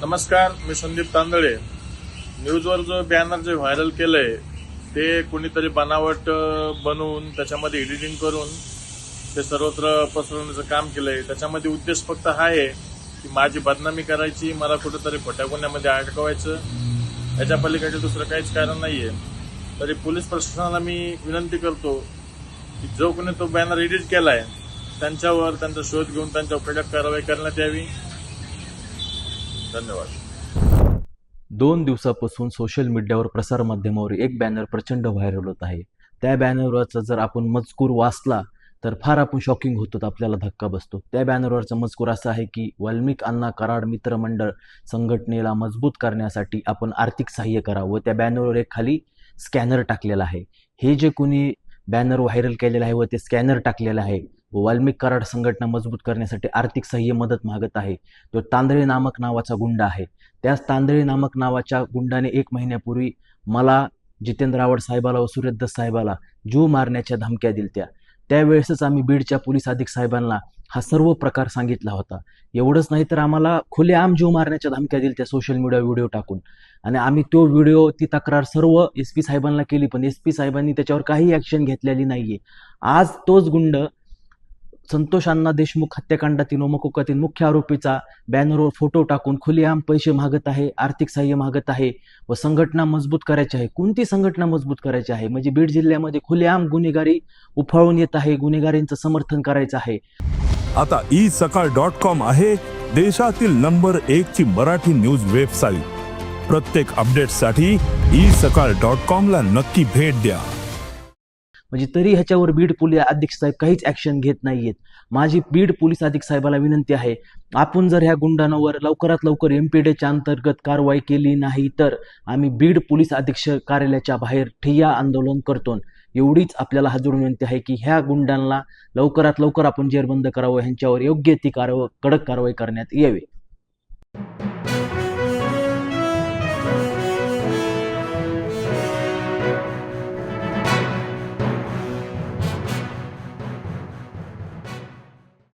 नमस्कार मी संदीप तांदळे. न्यूजवर जो बॅनर जे व्हायरल केलंय ते कोणीतरी बनावट बनवून त्याच्यामध्ये एडिटिंग करून ते सर्वत्र पसरवण्याचं काम केलंय. त्याच्यामध्ये उद्देश फक्त हा आहे की माझी बदनामी करायची मला कुठेतरी खोट्या गुन्ह्यामध्ये अडकवायचं. याच्या पलीकडे दुसरं काहीच कारण नाहीये. तरी पोलीस प्रशासनाला मी विनंती करतो की जो कोणी तो बॅनर एडिट केलाय त्यांच्यावर त्यांचा शोध घेऊन त्यांच्यावर कडक कारवाई करण्यात यावी. धन्यवाद. दोन दिवसापासून सोशल मीडियावर प्रसारमाध्यमावर एक बॅनर प्रचंड व्हायरल होत आहे. त्या बॅनरवरचा जर आपण मजकूर वाचला तर फार आपण शॉकिंग होतो आपल्याला धक्का बसतो. त्या बॅनरवरचा मजकूर असा आहे की वाल्मिक अण्णा कराड मित्रमंडळ संघटनेला मजबूत करण्यासाठी आपण आर्थिक सहाय्य करावं. व त्या बॅनरवर एक खाली स्कॅनर टाकलेला आहे. हे जे कोणी बॅनर व्हायरल केलेलं आहे व ते स्कॅनर टाकलेलं आहे वाल्मिक कराड संघटना मजबूत करण्यासाठी आर्थिक सहाय्य मदत मागत आहे. तो तांदळे नामक नावाचा गुंड आहे. त्याच तांदळे नामक नावाच्या गुंडाने एक महिन्यापूर्वी मला जितेंद्र आवड साहेबाला व सूर्यदत्त साहेबाला जीव मारण्याच्या धमक्या दिलत्या. त्यावेळेसच आम्ही बीडच्या पोलीस अधिक साहेबांना हा सर्व प्रकार सांगितला होता. एवढंच नाही तर आम्हाला खुलेआम जीव मारण्याच्या धमक्या दिल्या त्या सोशल मीडिया व्हिडिओ टाकून. आणि आम्ही तो व्हिडिओ ती तक्रार सर्व एस पी साहेबांना केली पण एस पी साहेबांनी त्याच्यावर काही ॲक्शन घेतलेली नाहीये. आज तोच गुंड संतोषांना देशमुख हत्याकांडातील ओमकोकातील मुख्य आरोपीचा बॅनरवर फोटो टाकून खुलेआम पैसे मागत आहे आर्थिक सहाय्य मागत आहे व संघटना मजबूत करायची आहे. कोणती संघटना मजबूत करायची आहे? म्हणजे बीड जिल्ह्यामध्ये खुलेआम गुन्हेगारी उफाळून येत आहे गुन्हेगारींचं समर्थन करायचं आहे. आता ई सकाळ डॉट कॉम आहे देशातील नंबर एक ची मराठी न्यूज वेबसाईट. प्रत्येक अपडेटसाठी ई सकाळ डॉट कॉम ला नक्की भेट द्या. म्हणजे तरी ह्याच्यावर बीड पोलीस अध्यक्ष साहेब काहीच ॲक्शन घेत नाहीयेत. माझी बीड पोलीस अधीक्षक साहेबाला विनंती आहे आपण जर ह्या गुंडांवर लवकरात लवकर एमपीडेच्या अंतर्गत कारवाई केली नाही तर आम्ही बीड पोलीस अधीक्षक कार्यालयाच्या बाहेर ठिय्या आंदोलन करतो. एवढीच आपल्याला हजर विनंती आहे की ह्या गुंडांना लवकरात लवकर आपण जेरबंद करावं ह्यांच्यावर योग्य ती कारव कडक कारवाई करण्यात यावी.